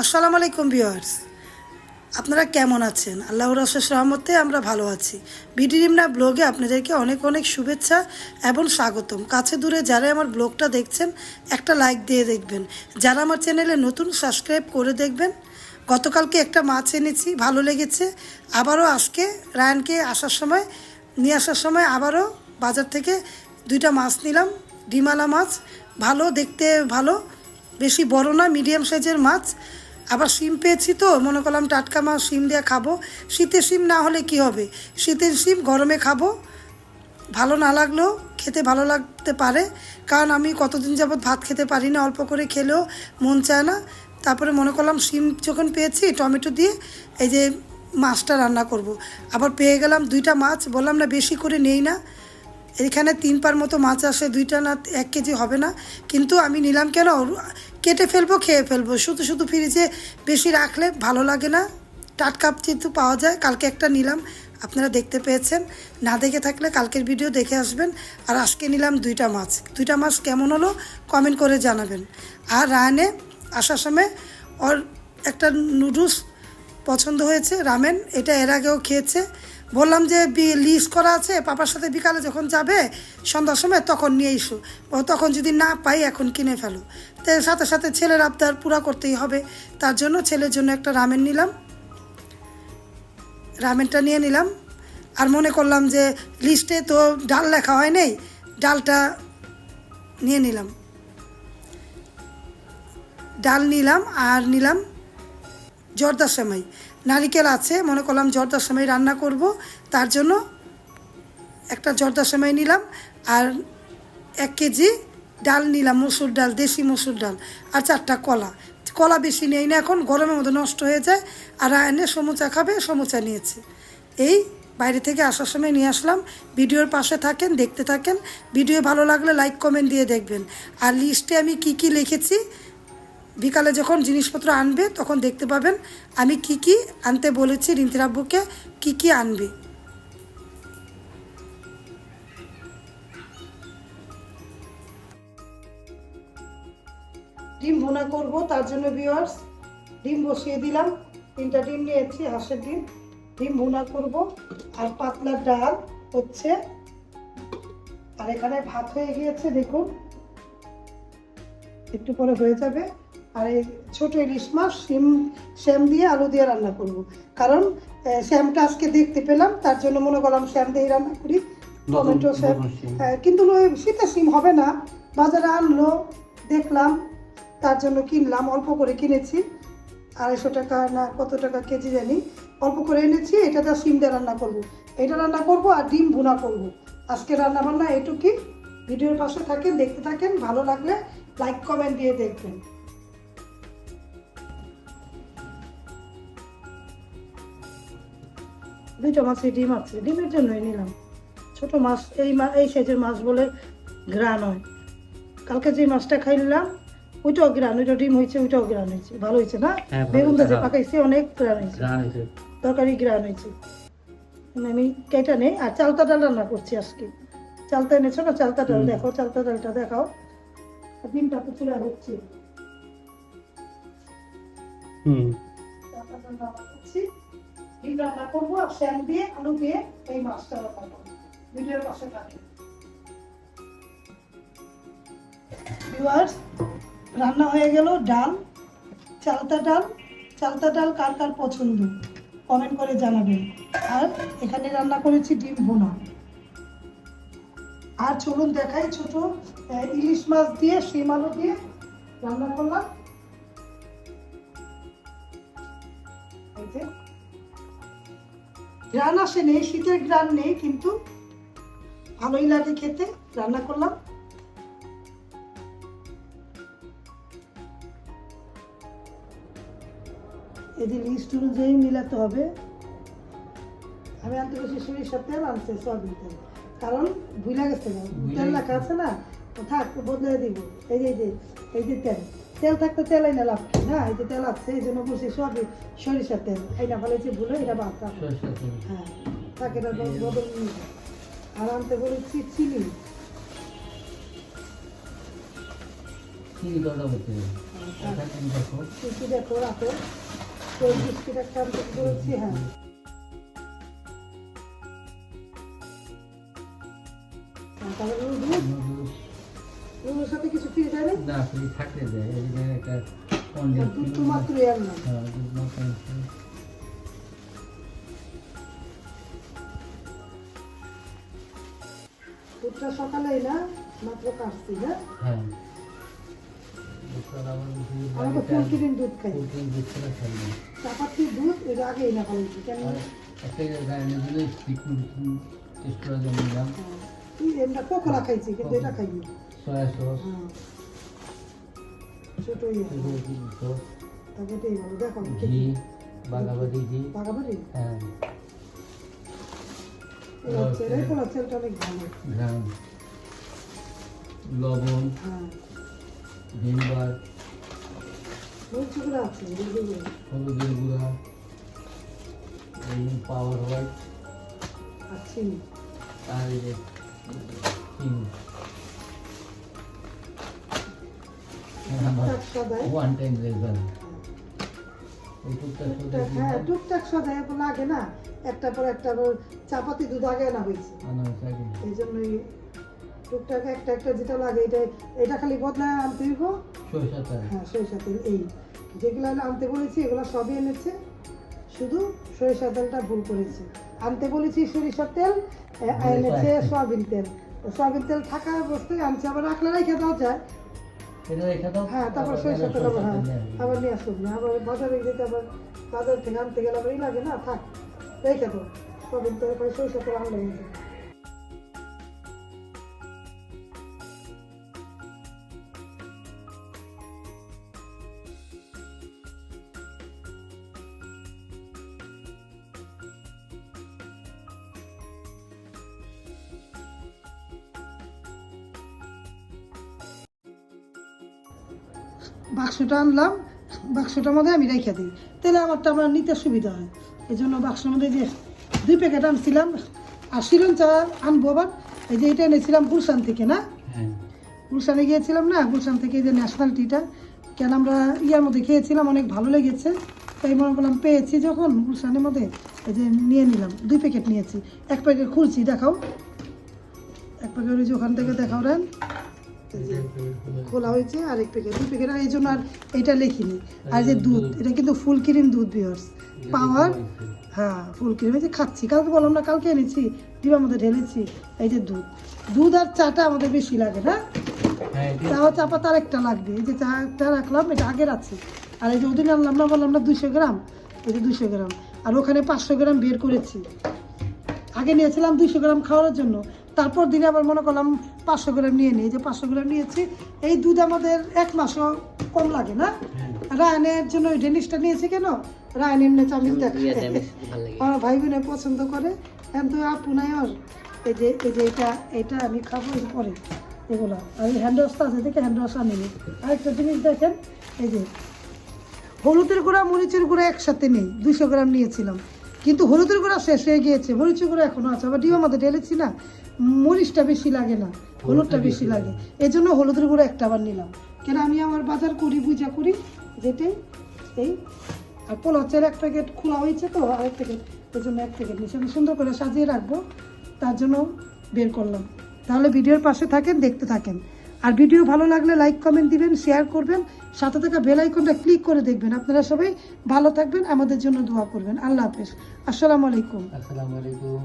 আসসালামু আলাইকুম ভিউয়ার্স। আপনারা কেমন আছেন? আল্লাহর রসের রহমতে আমরা ভালো আছি। বিডিরিমনা ব্লগে আপনাদেরকে অনেক অনেক শুভেচ্ছা এবং স্বাগতম। কাছে দূরে যারা আমার ব্লগটা দেখছেন, একটা লাইক দিয়ে দেখবেন। যারা আমার চ্যানেলে নতুন, সাবস্ক্রাইব করে দেখবেন। গতকালকে একটা মাছ এনেছি, ভালো লেগেছে। আবারও আজকে রায়ানকে আসার সময়, নিয়ে আসার সময় আবারও বাজার থেকে দুইটা মাছ নিলাম। ডিমালা মাছ, ভালো, দেখতে ভালো। বেশি বড় না মিডিয়াম সাইজের মাছ। আবার শিম পেয়েছি তো, মনে করলাম টাটকা মাছ শিম দিয়ে খাব। শীতের শিম না হলে কি হবে? শীতের শিম গরমে খাব। ভালো না লাগলেও খেতে ভালো লাগতে পারে। কারণ আমি কতদিন যাবৎ ভাত খেতে পারি না, অল্প করে খেলেও মন চায় না। তারপরে মনে করলাম শিম যখন পেয়েছি, টমেটো দিয়ে এই যে মাছটা রান্না করব। আবার পেয়ে গেলাম দুইটা মাছ, বললাম না বেশি করে নেই না। এখানে তিন পার মতো মাছ আসে, দুইটা না, এক কেজি হবে না। কিন্তু আমি নিলাম কেন? কেটে ফেলব, খেয়ে ফেলব। শুধু শুধু ফ্রিজে বেশি রাখলে ভালো লাগে না। টাটকা যেহেতু পাওয়া যায়, কালকে একটা নিলাম। আপনারা দেখতে পেয়েছেন। না দেখে থাকলে কালকের ভিডিও দেখে আসবেন। আর আজকে নিলাম দুইটা মাছ। দুইটা মাছ কেমন হলো কমেন্ট করে জানাবেন। আর রায়নে আসার সময় ওর একটা নুডলস পছন্দ হয়েছে, রামেন। এটা এর আগেও খেয়েছে। বললাম যে লিস্ট করা আছে, পাপার সাথে বিকালে যখন যাবে, সন্ধ্যার সময় তখন নিয়ে এসো। ও তখন যদি না পাই, এখন কিনে ফেলো। তো সাথে সাথে ছেলের আবদার পুরা করতেই হবে। তার জন্য ছেলের জন্য একটা রামেন নিলাম। রামেনটা নিয়ে নিলাম। আর মনে করলাম যে লিস্টে তো ডাল লেখা হয় নেই, ডালটা নিয়ে নিলাম। ডাল নিলাম আর নিলাম জর্দার সেমাই। নারিকেল আছে, মনে করলাম জর্দার সময় রান্না করব, তার জন্য একটা জর্দার সময় নিলাম আর এক কেজি ডাল নিলাম, মসুর ডাল, দেশি মসুর ডাল আর চারটা কলা। কলা বেশি নেই না এখন, গরমের মধ্যে নষ্ট হয়ে যায় আর এনে সমুচা খাবে, সমুচা নিয়েছে। এই বাইরে থেকে আসার সময় নিয়ে আসলাম, ভিডিওর পাশে থাকেন, দেখতে থাকেন, ভিডিও ভালো লাগলে লাইক, কমেন্ট দিয়ে দেখবেন। আর লিস্টে আমি কি কি লিখেছি বিকালে যখন জিনিসপত্র আনবে, তখন দেখতে পাবেন আমি কি কি আনতে বলেছি রিন্তির আব্বুকে কি কি আনবে। ডিম ভুনা করব, তার জন্য ভিউয়ার্স ডিম বসিয়ে দিলাম। তিনটা ডিম নিয়েছি, হাঁসের ডিম। ডিম ভুনা করব, আর পাতলা ডাল হচ্ছে। আর এখানে ভাত হয়ে গিয়েছে, দেখুন। একটু পরে হয়ে যাবে। আর এই ছোটো ইলিশ মাছ শিম শ্যাম দিয়ে আলু দিয়ে রান্না করব। কারণ শ্যামটা আজকে দেখতে পেলাম তার জন্য মনে করলাম শ্যাম দিয়ে রান্না করি। টমেটো শ্যাম হ্যাঁ, কিন্তু ওই শীতের শিম হবে না। বাজারে আনলো দেখলাম তার জন্য কিনলাম অল্প করে কিনেছি। আড়াইশো টাকা না কত টাকা কেজি জানি। অল্প করে এনেছি এটা দিয়ে শিম দিয়ে রান্না করব। এটা রান্না করব আর ডিম ভুনা করব। আজকে রান্না বান্না এটুকুই। ভিডিওর পাশে থাকেন দেখতে থাকেন ভালো লাগলে লাইক কমেন্ট দিয়ে দেখবেন। দুইটা মাছের ডিম আছে ডিমের জন্যই নিলাম। ছোট মাছ এই মা এই সাইজের মাছ বলে গ্রান হয়। কালকে যে মাছটা খাইলাম ওইটাও গ্রান ওইটাও ডিম হয়েছে ওইটাও গ্রান হয়েছে। ভালো হয়েছে না? হ্যাঁ, বেগুন যে হ্যাঁ। পাকাইছে অনেক গ্রান হয়েছে। তরকারি গ্রান হয়েছে। মানে আমি কেটা নেই আর চালতা ডাল রান্না করছি আজকে। চালতা এনেছো না? চালতা ডাল দেখো চালতা ডালটা দেখাও। ডিমটা তো চুলা হচ্ছে। হুম। চালতা ডাল রান্না করছি। ডিম রান্না করব আর দিয়ে, আলু দিয়ে এই মাছটা রান্না করব। ভিডিওর পাশে থাকে রান্না হয়ে গেল ডাল। চালতা ডাল। চালতা ডাল কার কার পছন্দ? কমেন্ট করে জানাবেন। আর এখানে রান্না করেছি ডিম ভুনা। আর চলুন দেখাই ছোট ইলিশ মাছ দিয়ে, শিম আলু দিয়ে রান্না করলাম। গ্রান আসে নেই, শীতের গ্রান নেই, কিন্তু ভালোই লাগে খেতে। রান্না করলাম। এদের লিস্ট অনুযায়ী মিলাতে হবে। আমি আনতে বসে সরিষার তেল আনছে সয়াবিন তেল। কারণ ভুলে গেছে তেল লেখা আছে না? থাক বদলে দিব। এই যে এই যে তেল। তেল থাকতে তেল আইনা লাভ কি? না এই যে তেল আছে এই জন্য বলছি সয়াবিন সরিষার তেল। এইটা ফলে যে ভুলে এটা বাদ। হ্যাঁ তাকে বদল নিয়ে আর আনতে বলেছি চিনি। এটা তুমি দেখো। রাখো। বিস্কিট একটা আমি তোকে বলেছি হ্যাঁ হ্যাঁ, ফ্রি দেয় না না ফ্রি থাকতে দেয় এই একটা দুধ তো মাত্রই আনলাম হ্যাঁ দুধ মাত্র দুধটা সকালেই না মাত্র কাটছি না হ্যাঁ। ফুল দুধ খাই। খাই না। চাপাতির দুধ আগেই না কেন? একটা গাড়ি দিলে টেস্ট করার জন্য নিলাম হ্যাঁ। কোকোলা খাইছি কিন্তু এটা খাইনি। সয়া সস হ্যাঁ তাকে দেখো ঘি বাগাবাদি হ্যাঁ লবণ হ্যাঁ ভিমবার আছে এগুলো হলুদের গুঁড়া পাওয়ার হোয়াইট আর চিনি। আর এই যে চিনি। ওয়ান টাইম রেজাল্ট টুকটাক হ্যাঁ টুকটাক সদাই লাগে না। একটা পর একটা চাপাতি দুধ আগে আনা হয়েছে। এই জন্যই টুকটাক একটা একটা যেটা লাগে এটা এটা খালি বদলায় আনতে হইব। হ্যাঁ সরিষা তেল এই। যেগুলো আনতে বলেছি এগুলো সবই এনেছে। শুধু সরিষা তেলটা ভুল করেছি। আনতে বলেছি সরিষার তেল এনেছে সয়াবিন তেল। সয়াবিন তেল থাকা অবস্থায় আনছে আবার রাখলে রেখে দেওয়া যায়। হ্যাঁ তারপর সরিষা তেল আবার হ্যাঁ আবার নিয়ে আসুন না আবার বাজারে যেতে আবার বাজার থেকে আনতে গেলে আবার ই লাগে না থাক রেখে দাও। তবে তারপরে সরিষা তেল আনলে বাক্সটা আনলাম বাক্সটার মধ্যে আমি রেখে দিই। তাহলে আমারটা আমার নিতে সুবিধা হয়। এই জন্য বাক্সের মধ্যে যে দুই প্যাকেট আনছিলাম আর শিরন চা আনব আবার। এই যে এটা এনেছিলাম গুলশান থেকে না? হ্যাঁ। গুলশানে গিয়েছিলাম না? গুলশান থেকে এই যে ন্যাশনাল টিটা কেন আমরা ইয়ার মধ্যে খেয়েছিলাম অনেক ভালো লেগেছে। তাই মনে করলাম পেয়েছি যখন গুলশানের মধ্যে এই যে নিয়ে নিলাম দুই প্যাকেট নিয়েছি। এক প্যাকেট খুলছি দেখাও। এক প্যাকেট ওই যে ওখান থেকে দেখাও রেন। খোলা হয়েছে আর এক প্যাকেট দুই প্যাকেট আর এই জন্য আর এটা লিখিনি। আর যে দুধ এটা কিন্তু ফুল ক্রিম দুধ বিয়ার্স পাওয়ার হ্যাঁ ফুল ক্রিম এই যে খাচ্ছি কালকে বললাম না কালকে এনেছি ডিবার মধ্যে ঢেলেছি এই যে দুধ। দুধ আর চাটা আমাদের বেশি লাগে না? হ্যাঁ চাও চাপা তার একটা লাগবে। এই যে চাটা রাখলাম এটা আগের আছে। আর এই যে ওদিন আনলাম না বললাম না দুশো গ্রাম? এই যে দুশো গ্রাম। আর ওখানে পাঁচশো গ্রাম বের করেছি। আগে নিয়েছিলাম দুইশো গ্রাম খাওয়ার জন্য। তারপর দিনে আবার মনে করলাম পাঁচশো গ্রাম নিয়ে নিই। যে পাঁচশো গ্রাম নিয়েছি এই দুধ আমাদের এক মাসও কম লাগে না? হ্যাঁ। রায়নের জন্য ওই ডেনিসটা নিয়েছি কেন? রায়ন এমনি চামিচ দেখ আমার ভাই বোনে পছন্দ করে। তো আপু নাই ওর। এই যে এই যে এটা এটা আমি খাব পরে। এগুলো। আর হ্যান্ড ওয়াশটা আছে দেখে হ্যান্ড ওয়াশ আনিনি। আরেকটা জিনিস দেখেন এই যে হলুদের গুঁড়া মরিচের গুঁড়া একসাথে নেই। দুশো গ্রাম নিয়েছিলাম। কিন্তু হলুদের গুঁড়া শেষ হয়ে গিয়েছে। মরিচের গুঁড়া এখনও আছে। আবার ডিম আমাদের ঢেলেছি না। মরিচটা বেশি লাগে না হলুদটা বেশি লাগে। এই জন্য হলুদের গুঁড়ো একটা আবার নিলাম। কেন আমি আমার বাজার করি পূজা করি যেটাই এই আর পোলাচের এক প্যাকেট খোলা হয়েছে তো আর এক প্যাকেট ওই জন্য এক প্যাকেট নিয়েছি। আমি সুন্দর করে সাজিয়ে রাখব তার জন্য বের করলাম। তাহলে ভিডিওর পাশে থাকেন দেখতে থাকেন। আর ভিডিও ভালো লাগলে লাইক কমেন্ট দিবেন শেয়ার করবেন। সাথে থাকা বেল আইকনটা ক্লিক করে দেখবেন। আপনারা সবাই ভালো থাকবেন আমাদের জন্য দোয়া করবেন। আল্লাহ হাফেজ। আসসালামু আলাইকুম। আসসালামু আলাইকুম।